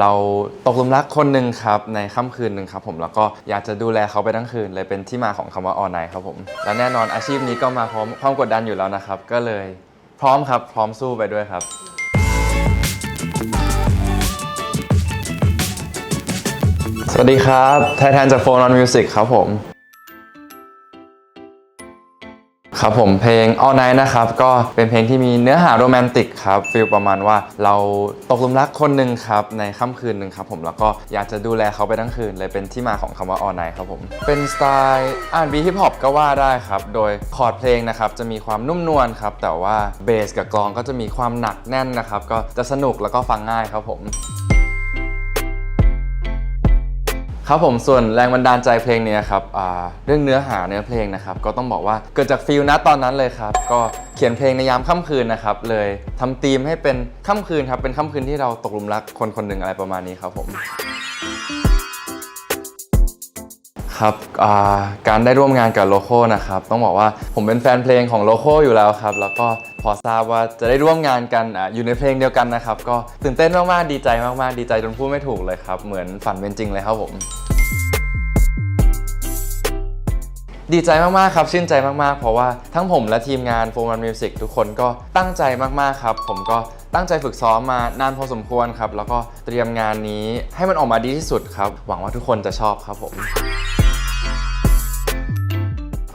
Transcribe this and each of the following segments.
เราตกหลุมรักคนหนึ่งครับในค่ำคืนหนึ่งครับผมแล้วก็อยากจะดูแลเขาไปทั้งคืนเลยเป็นที่มาของคำว่าออนไลน์ครับผมและแน่นอนอาชีพนี้ก็มาพร้อมความกดดันอยู่แล้วนะครับก็เลยพร้อมครับพร้อมสู้ไปด้วยครับ สวัสดีครับไทยแทนจากโฟนอนมิวสิกครับผม ครับผมเพลง All Night นะครับก็เป็นเพลงที่มีเนื้อหาโรแมนติกครับฟีลประมาณว่าเราตกหลุมรักคนหนึ่งครับในค่ำคืนหนึ่งครับผมแล้วก็อยากจะดูแลเขาไปทั้งคืน เลยเป็นที่มาของคำว่า All Night ครับผม เป็นสไตล์อ่านบีฮิปฮอปก็ว่าได้ครับ โดยคอร์ดเพลงนะครับจะมีความนุ่มนวลครับแต่ว่าเบสกับกลองก็จะมีความหนักแน่นนะครับก็จะสนุกแล้วก็ฟังง่ายครับผม ครับผมส่วนแรงบันดาลใจเพลงนี้ครับเรื่องเนื้อหาเนื้อเพลงนะครับก็ต้องบอกว่าเกิดจากฟิลนะตอนนั้นเลยครับก็เขียนเพลงในยามค่ำคืนนะครับเลยทำธีมให้เป็นค่ำคืนครับเป็นค่ำคืนที่เราตกหลุมรักคนคนหนึ่งอะไรประมาณนี้ครับผมครับการได้ร่วมงานกับโลโก้นะครับต้องบอกว่าผมเป็นแฟนเพลงของโลโก้อยู่แล้วครับแล้วก็พอทราบว่าจะได้ร่วมงานกันออยู่ในเพลงเดียวกันนะครับ ก็ตื่นเต้นมาก ๆ ดีใจมาก ๆ ดีใจจนพูดไม่ถูกเลยครับ เหมือนฝันเป็นจริงเลยครับผม ดีใจมากๆครับชื่นใจมากๆ เพราะว่าทั้งผมและทีมงานโฟมันมิวสิกทุกคนก็ตั้งใจมากๆครับ ผมก็ตั้งใจฝึกซ้อมมานานพอสมควรครับ แล้วก็เตรียมงานนี้ให้มันออกมาดีที่สุดครับ หวังว่าทุกคนจะชอบครับผม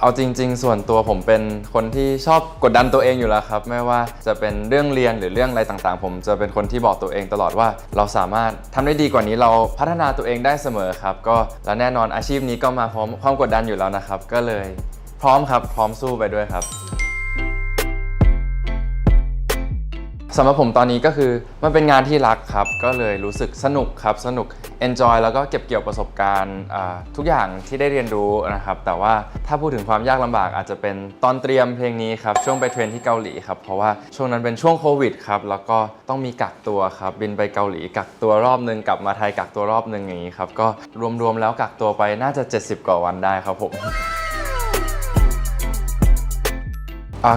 เอาจริง ๆ ส่วนตัวผมเป็นคนที่ชอบกดดันตัวเองอยู่แล้วครับ ไม่ว่าจะเป็นเรื่องเรียนหรือเรื่องอะไรต่างๆ ผมจะเป็นคนที่บอกตัวเองตลอดว่า เราสามารถทำได้ดีกว่านี้เราพัฒนาตัวเองได้เสมอครับ ก็และแน่นอนอาชีพนี้ก็มาพร้อมความกดดันอยู่แล้วนะครับ ก็เลยพร้อมครับพร้อมสู้ไปด้วยครับ สำหรับผมตอนนี้ก็คือมันเป็นงานที่รักครับ ก็เลยรู้สึกสนุกครับ สนุก enjoy แล้วก็เก็บเกี่ยวประสบการณ์ทุกอย่างที่ได้เรียนรู้นะครับ แต่ว่าถ้าพูดถึงความยากลำบากอาจจะเป็นตอนเตรียมเพลงนี้ครับ ช่วงไปเทรนที่เกาหลีครับ เพราะว่าช่วงนั้นเป็นช่วงโควิดครับ แล้วก็ต้องมีกักตัวครับ บินไปเกาหลีกักตัวรอบนึงกลับมาไทยกักตัวรอบนึงอย่างนี้ครับ ก็รวมๆแล้วกักตัวไปน่าจะ 70 กว่าวันได้ครับผม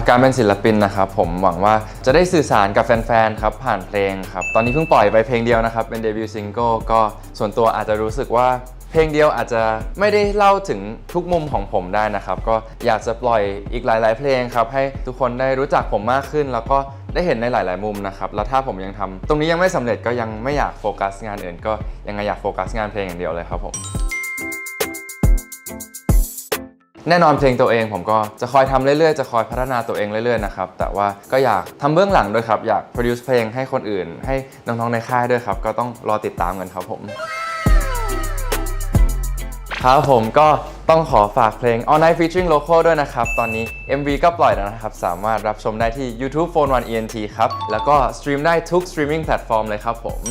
การเป็นศิลปินนะครับผมหวังว่าจะได้สื่อสารกับแฟนๆครับผ่านเพลงครับตอนนี้เพิ่งปล่อยไปเพลงเดียวนะครับเป็นเดบิวต์ซิงเกิลก็ส่วนตัวอาจจะรู้สึกว่าเพลงเดียวอาจจะไม่ได้เล่าถึงทุกมุมของผมได้นะครับ ก็อยากจะปล่อยอีกหลาย ๆ เพลงครับให้ทุกคนได้รู้จักผมมากขึ้น แล้วก็ได้เห็นในหลาย ๆ มุมนะครับแล้วถ้าผมยังทำตรงนี้ยังไม่สำเร็จก็ยังไม่อยากโฟกัสงานอื่น ก็ยังไงอยากโฟกัสงานเพลงอย่างเดียวเลยครับผม แน่นอนเพลงตัวเองผมก็จะคอยทำเรื่อยๆ จะคอยพัฒนาตัวเองเรื่อยๆนะครับ แต่ว่าก็อยากทำเบื้องหลังด้วยครับ อยาก produce เพลงให้คนอื่น ให้น้องๆในค่ายด้วยครับ ก็ต้องรอติดตามกันครับผมครับผมก็ต้องขอฝากเพลง All Night Featuring Local ด้วยนะครับ ตอนนี้ MV ก็ปล่อยแล้วนะครับ สามารถรับชมได้ที่ YouTube Phone 1 ENT ครับ แล้วก็สตรีมได้ทุก streaming platform เลยครับผม